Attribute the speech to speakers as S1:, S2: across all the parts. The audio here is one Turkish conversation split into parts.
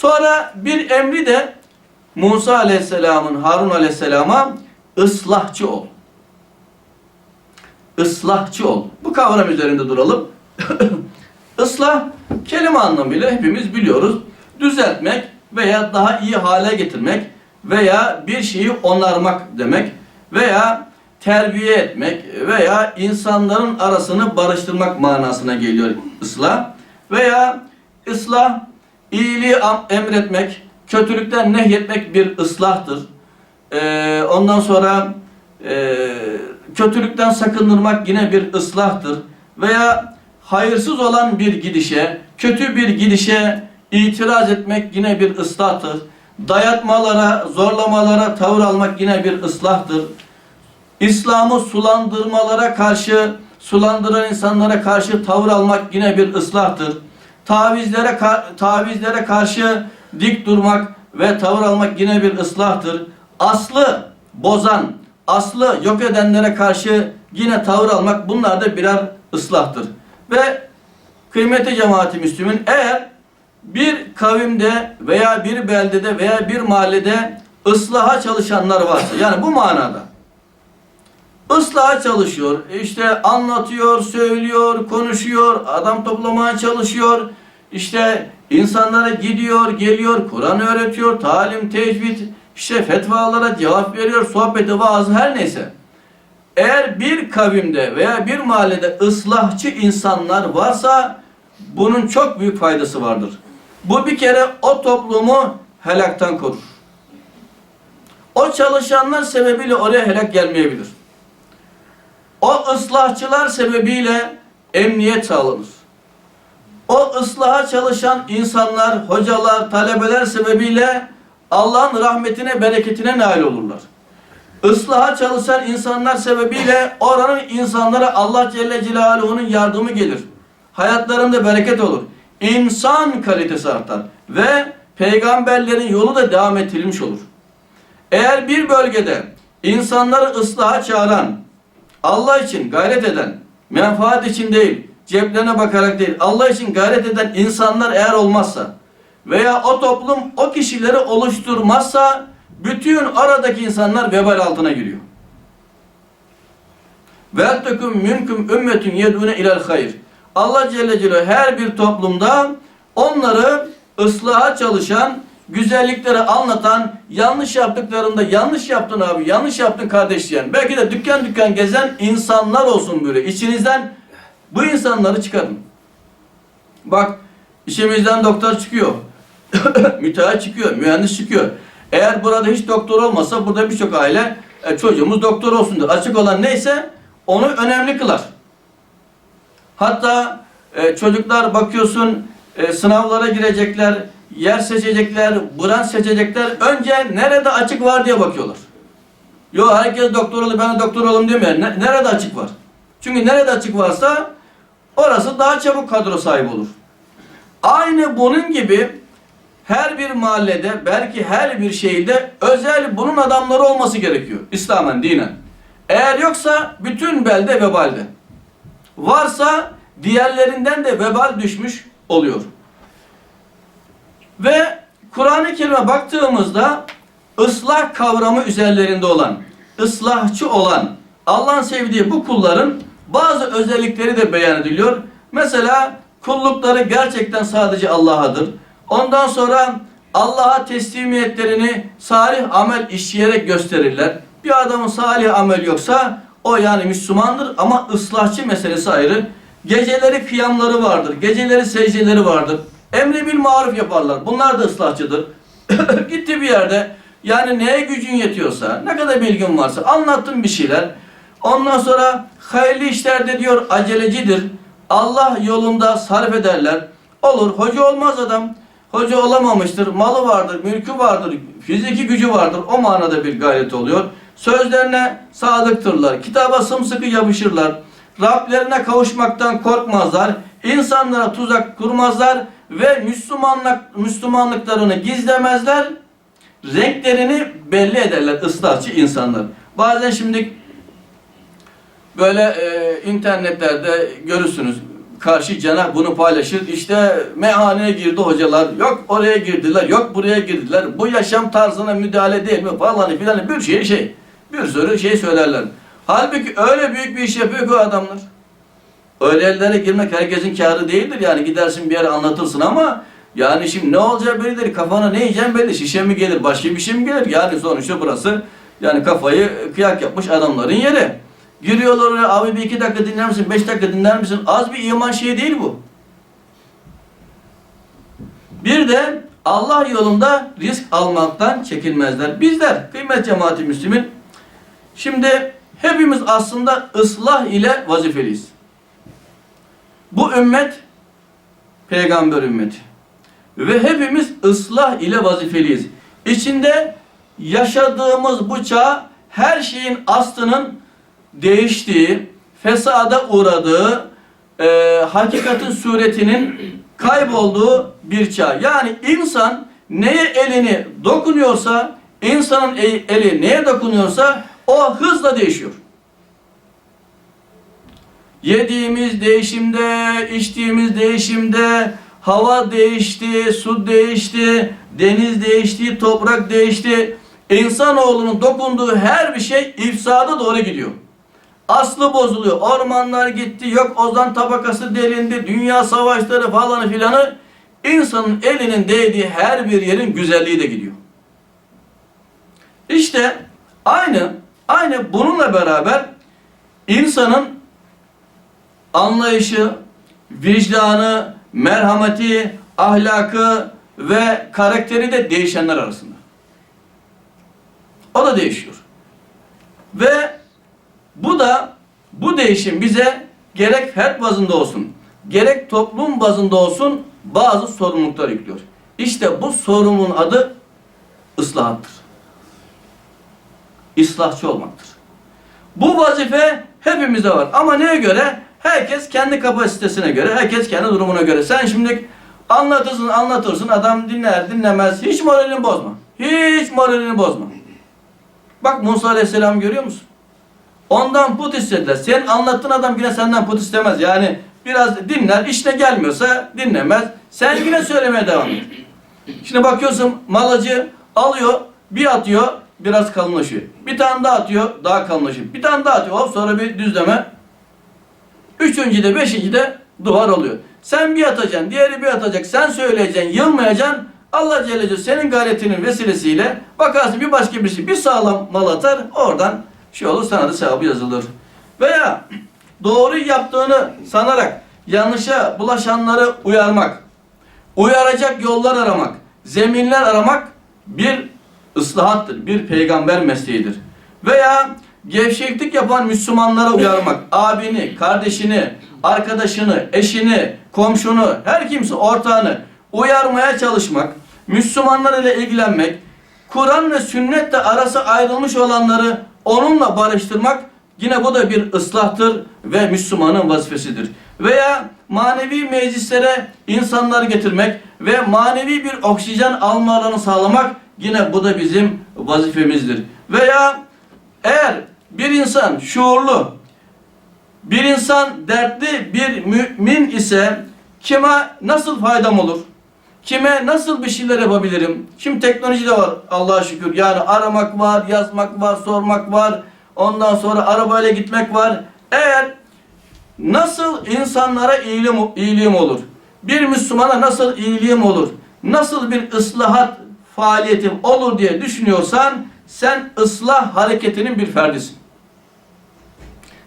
S1: Sonra bir emri de Musa Aleyhisselam'ın Harun Aleyhisselam'a ıslahçı ol. Islahçı ol. Bu kavram üzerinde duralım. Islah kelime anlamıyla hepimiz biliyoruz. Düzeltmek veya daha iyi hale getirmek veya bir şeyi onarmak demek veya terbiye etmek veya insanların arasını barıştırmak manasına geliyor ıslah veya ıslah iyiliği emretmek, kötülükten nehyetmek bir ıslahtır. Ee, ondan sonra e, kötülükten sakındırmak yine bir ıslahtır. Veya hayırsız olan bir gidişe, kötü bir gidişe itiraz etmek yine bir ıslahtır. Dayatmalara, zorlamalara tavır almak yine bir ıslahtır. İslam'ı sulandırmalara karşı, sulandıran insanlara karşı tavır almak yine bir ıslahtır. Tavizlere, tavizlere karşı dik durmak ve tavır almak yine bir ıslahtır. Aslı bozan, aslı yok edenlere karşı yine tavır almak bunlar da birer ıslahtır. Ve kıymeti cemaati Müslümin eğer bir kavimde veya bir beldede veya bir mahallede ıslaha çalışanlar varsa yani bu manada ıslaha çalışıyor. işte anlatıyor, söylüyor, konuşuyor, adam toplamaya çalışıyor. İşte insanlara gidiyor, geliyor, Kur'an öğretiyor, talim, tecvid, işte fetvalara cevap veriyor, sohbeti, vaazı her neyse. Eğer bir kavimde veya bir mahallede ıslahçı insanlar varsa bunun çok büyük faydası vardır. Bu bir kere o toplumu helaktan korur. O çalışanlar sebebiyle oraya helak gelmeyebilir. O ıslahçılar sebebiyle emniyet sağlanır. O ıslaha çalışan insanlar, hocalar, talebeler sebebiyle Allah'ın rahmetine, bereketine nail olurlar. Islaha çalışan insanlar sebebiyle oranın insanlara Allah Celle Celaluhu'nun yardımı gelir. Hayatlarında bereket olur. İnsan kalitesi artar ve peygamberlerin yolu da devam ettirilmiş olur. Eğer bir bölgede insanları ıslaha çağıran, Allah için gayret eden, menfaat için değil, ceplerine bakarak değil, Allah için gayret eden insanlar eğer olmazsa veya o toplum o kişileri oluşturmazsa bütün aradaki insanlar vebal altına giriyor. Ve teküm mümküm ümmetün yedune ilel hayır. Allah Celle Celaluhu her bir toplumda onları ıslaha çalışan, güzellikleri anlatan, yanlış yaptıklarında yanlış yaptın abi, yanlış yaptın kardeş diyen, belki de dükkan dükkan gezen insanlar olsun böyle. İçinizden bu insanları çıkarın. Bak işimizden doktor çıkıyor. müteahhit çıkıyor, mühendis çıkıyor. Eğer burada hiç doktor olmasa burada birçok aile e, çocuğumuz doktor olsun diyor. Açık olan neyse onu önemli kılar. Hatta e, çocuklar bakıyorsun e, sınavlara girecekler, yer seçecekler, branş seçecekler. Önce nerede açık var diye bakıyorlar. Yok herkes doktor olur, ben doktor olayım demiyor. Ne- nerede açık var? Çünkü nerede açık varsa orası daha çabuk kadro sahibi olur. Aynı bunun gibi her bir mahallede belki her bir şehirde özel bunun adamları olması gerekiyor. İslam'ın dinen. Eğer yoksa bütün belde vebalde. Varsa diğerlerinden de vebal düşmüş oluyor. Ve Kur'an-ı Kerim'e baktığımızda ıslah kavramı üzerlerinde olan, ıslahçı olan, Allah'ın sevdiği bu kulların bazı özellikleri de beyan ediliyor. Mesela kullukları gerçekten sadece Allah'adır. Ondan sonra Allah'a teslimiyetlerini salih amel işleyerek gösterirler. Bir adamın salih amel yoksa o yani Müslümandır ama ıslahçı meselesi ayrı. Geceleri kıyamları vardır. Geceleri secdeleri vardır. Emri bil maruf yaparlar. Bunlar da ıslahçıdır. Gitti bir yerde yani neye gücün yetiyorsa, ne kadar bilgin varsa anlattın bir şeyler. Ondan sonra hayırlı işlerde diyor acelecidir. Allah yolunda sarf ederler. Olur. Hoca olmaz adam. Hoca olamamıştır. Malı vardır, mülkü vardır, fiziki gücü vardır. O manada bir gayret oluyor. Sözlerine sadıktırlar. Kitaba sımsıkı yapışırlar. Rablerine kavuşmaktan korkmazlar. İnsanlara tuzak kurmazlar ve Müslümanlık Müslümanlıklarını gizlemezler. Renklerini belli ederler ıslahçı insanlar. Bazen şimdi böyle e, internetlerde görürsünüz. karşı cenah bunu paylaşır. İşte meyhaneye girdi hocalar. Yok oraya girdiler. Yok buraya girdiler. Bu yaşam tarzına müdahale değil mi falan filan bir şey şey. Bir sürü şey söylerler. Halbuki öyle büyük bir iş yapıyor ki o adamlar. Öyle yerlere girmek herkesin kârı değildir. Yani gidersin bir yere anlatırsın ama yani şimdi ne olacağı belli değil. Kafana ne yiyeceğin belli. Şişe mi gelir, başka bir şey mi gelir? Yani sonuçta burası yani kafayı kıyak yapmış adamların yeri. Giriyorlar oraya abi bir iki dakika dinler misin, beş dakika dinler misin? Az bir iman şeyi değil bu. Bir de Allah yolunda risk almaktan çekinmezler. Bizler kıymet cemaati Müslümin şimdi hepimiz aslında ıslah ile vazifeliyiz. Bu ümmet peygamber ümmeti. Ve hepimiz ıslah ile vazifeliyiz. İçinde yaşadığımız bu çağ her şeyin aslının değiştiği, fesada uğradığı, e, hakikatin suretinin kaybolduğu bir çağ. Yani insan neye elini dokunuyorsa, insanın e- eli neye dokunuyorsa o hızla değişiyor. Yediğimiz değişimde, içtiğimiz değişimde, hava değişti, su değişti, deniz değişti, toprak değişti. İnsanoğlunun dokunduğu her bir şey ifsada doğru gidiyor. Aslı bozuluyor. Ormanlar gitti, yok ozan tabakası delindi, dünya savaşları falan filanı. İnsanın elinin değdiği her bir yerin güzelliği de gidiyor. İşte aynı, aynı bununla beraber insanın anlayışı, vicdanı, merhameti, ahlakı ve karakteri de değişenler arasında. O da değişiyor. Ve bu da bu değişim bize gerek fert bazında olsun, gerek toplum bazında olsun bazı sorumluluklar yüklüyor. İşte bu sorumluluğun adı ıslahattır. İslahçı olmaktır. Bu vazife hepimizde var. Ama neye göre? Herkes kendi kapasitesine göre, herkes kendi durumuna göre. Sen şimdi anlatırsın, anlatırsın, adam dinler, dinlemez. Hiç moralini bozma. Hiç moralini bozma. Bak Musa Aleyhisselam görüyor musun? Ondan put istediler. Sen anlattığın adam yine senden put istemez. Yani biraz dinler, işine gelmiyorsa dinlemez. Sen yine söylemeye devam et. Şimdi bakıyorsun malacı alıyor, bir atıyor, biraz kalınlaşıyor. Bir tane daha atıyor, daha kalınlaşıyor. Bir tane daha atıyor, hop sonra bir düzleme. Üçüncü de, beşinci de duvar oluyor. Sen bir atacaksın, diğeri bir atacak, sen söyleyeceksin, yılmayacaksın. Allah Celle Celaluhu senin gayretinin vesilesiyle bakarsın bir başka birisi bir sağlam mal atar, oradan şey olur sana da sevabı yazılır. Veya doğru yaptığını sanarak yanlışa bulaşanları uyarmak, uyaracak yollar aramak, zeminler aramak bir ıslahattır, bir peygamber mesleğidir. Veya gevşeklik yapan Müslümanlara uyarmak, abini, kardeşini, arkadaşını, eşini, komşunu, her kimse ortağını uyarmaya çalışmak, Müslümanlar ile ilgilenmek, Kur'an ve sünnetle arası ayrılmış olanları onunla barıştırmak yine bu da bir ıslahtır ve Müslümanın vazifesidir. Veya manevi meclislere insanları getirmek ve manevi bir oksijen almalarını sağlamak yine bu da bizim vazifemizdir. Veya eğer bir insan şuurlu, bir insan dertli bir mümin ise kime nasıl faydam olur? Kime nasıl bir şeyler yapabilirim? Şimdi teknoloji de var Allah'a şükür. Yani aramak var, yazmak var, sormak var. Ondan sonra arabayla gitmek var. Eğer nasıl insanlara iyiliğim, iyiliğim olur? Bir Müslümana nasıl iyiliğim olur? Nasıl bir ıslahat faaliyetim olur diye düşünüyorsan sen ıslah hareketinin bir ferdisin.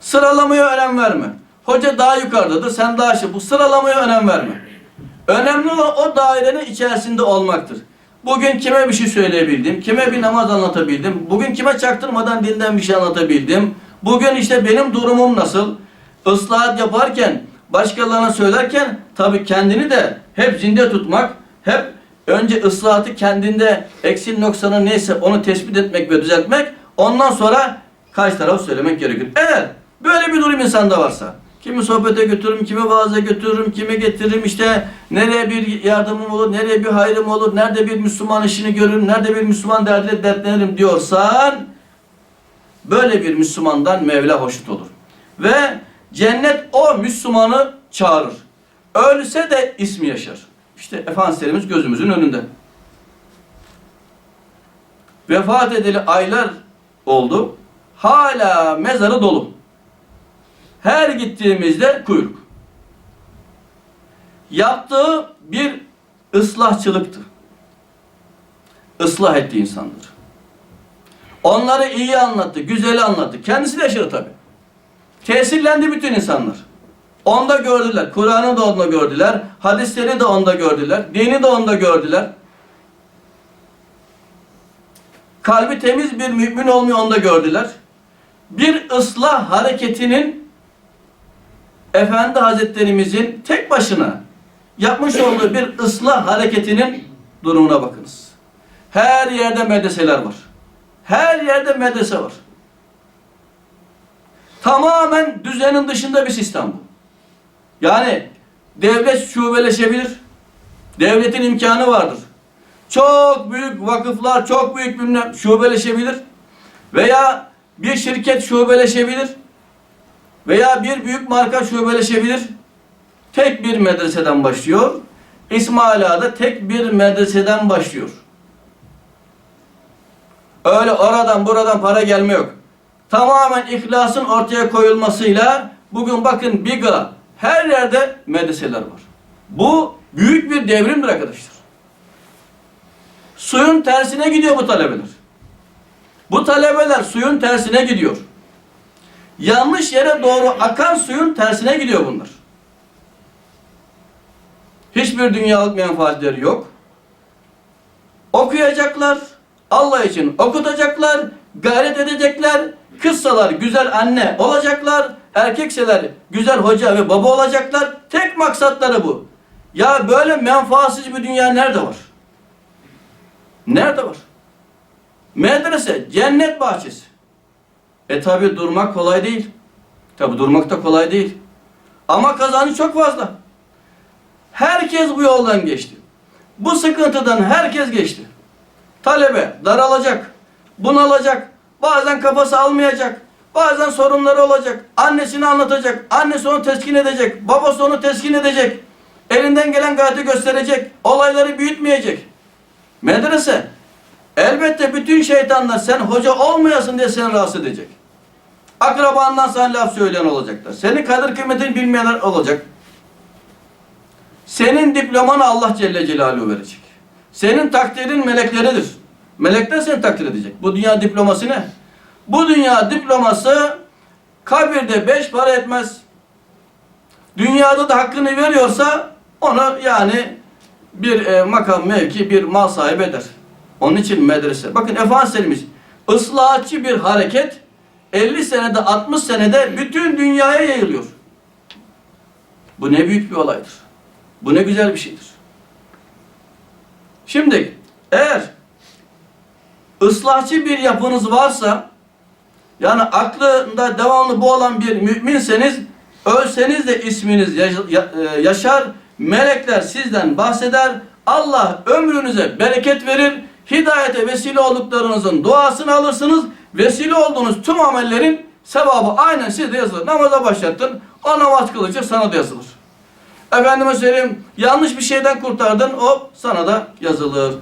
S1: Sıralamaya önem verme. Hoca daha yukarıdadır, sen daha aşağı. Bu sıralamaya önem verme. Önemli olan o dairenin içerisinde olmaktır. Bugün kime bir şey söyleyebildim, kime bir namaz anlatabildim, bugün kime çaktırmadan dinden bir şey anlatabildim, bugün işte benim durumum nasıl, ıslahat yaparken, başkalarına söylerken tabi kendini de hep zinde tutmak, hep önce ıslahatı kendinde eksil noksanı neyse onu tespit etmek ve düzeltmek, ondan sonra karşı tarafı söylemek gerekir. Eğer böyle bir durum insanda varsa, Kimi sohbete götürürüm, kimi vaaza götürürüm, kimi getiririm işte nereye bir yardımım olur, nereye bir hayrım olur, nerede bir Müslüman işini görürüm, nerede bir Müslüman derdiyle dertlenirim diyorsan böyle bir Müslümandan Mevla hoşnut olur. Ve cennet o Müslümanı çağırır. Ölse de ismi yaşar. İşte Efendimiz gözümüzün önünde. Vefat edeli aylar oldu. Hala mezarı dolu. Her gittiğimizde kuyruk. Yaptığı bir ıslahçılıktı. Islah etti insanları. Onları iyi anlattı, güzeli anlattı. Kendisi de yaşadı tabi. Tesirlendi bütün insanlar. Onda gördüler. Kur'an'ı da onda gördüler. Hadisleri de onda gördüler. Dini de onda gördüler. Kalbi temiz bir mümin olmuyor onda gördüler. Bir ıslah hareketinin Efendi Hazretlerimizin tek başına yapmış olduğu bir ıslah hareketinin durumuna bakınız. Her yerde medreseler var. Her yerde medrese var. Tamamen düzenin dışında bir sistem bu. Yani devlet şubeleşebilir. Devletin imkanı vardır. Çok büyük vakıflar, çok büyük bilmem şubeleşebilir. Veya bir şirket şubeleşebilir. Veya bir büyük marka şubeleşebilir. Tek bir medreseden başlıyor. İsmail Ağa'da tek bir medreseden başlıyor. Öyle oradan buradan para gelme yok. Tamamen ihlasın ortaya koyulmasıyla bugün bakın Biga her yerde medreseler var. Bu büyük bir devrimdir arkadaşlar. Suyun tersine gidiyor bu talebeler. Bu talebeler suyun tersine gidiyor. Yanlış yere doğru akan suyun tersine gidiyor bunlar. Hiçbir dünyalık menfaatleri yok. Okuyacaklar, Allah için okutacaklar, gayret edecekler, kızsalar güzel anne olacaklar, erkekseler güzel hoca ve baba olacaklar. Tek maksatları bu. Ya böyle menfaatsiz bir dünya nerede var? Nerede var? Medrese, cennet bahçesi. E tabi durmak kolay değil. Tabi durmak da kolay değil. Ama kazancı çok fazla. Herkes bu yoldan geçti. Bu sıkıntıdan herkes geçti. Talebe daralacak, bunalacak, bazen kafası almayacak, bazen sorunları olacak, annesini anlatacak, annesi onu teskin edecek, babası onu teskin edecek, elinden gelen gayreti gösterecek, olayları büyütmeyecek. Medrese, elbette bütün şeytanlar sen hoca olmayasın diye seni rahatsız edecek. Akrabandan sana laf söyleyen olacaklar. Senin kadir kıymetini bilmeyenler olacak. Senin diplomanı Allah Celle Celaluhu verecek. Senin takdirin melekleridir. Melekler seni takdir edecek. Bu dünya diploması ne? Bu dünya diploması kabirde beş para etmez. Dünyada da hakkını veriyorsa onu yani bir e, makam, mevki, bir mal sahibi eder. Onun için medrese. Bakın Efendimiz ıslahatçı bir hareket 50 senede 60 senede bütün dünyaya yayılıyor. Bu ne büyük bir olaydır. Bu ne güzel bir şeydir. Şimdi eğer ıslahçı bir yapınız varsa yani aklında devamlı bu olan bir müminseniz ölseniz de isminiz yaşar melekler sizden bahseder Allah ömrünüze bereket verir hidayete vesile olduklarınızın duasını alırsınız. Vesile olduğunuz tüm amellerin sevabı aynen sizde yazılır. Namaza başlattın o namaz kılacak sana da yazılır. Efendime söyleyeyim yanlış bir şeyden kurtardın o sana da yazılır.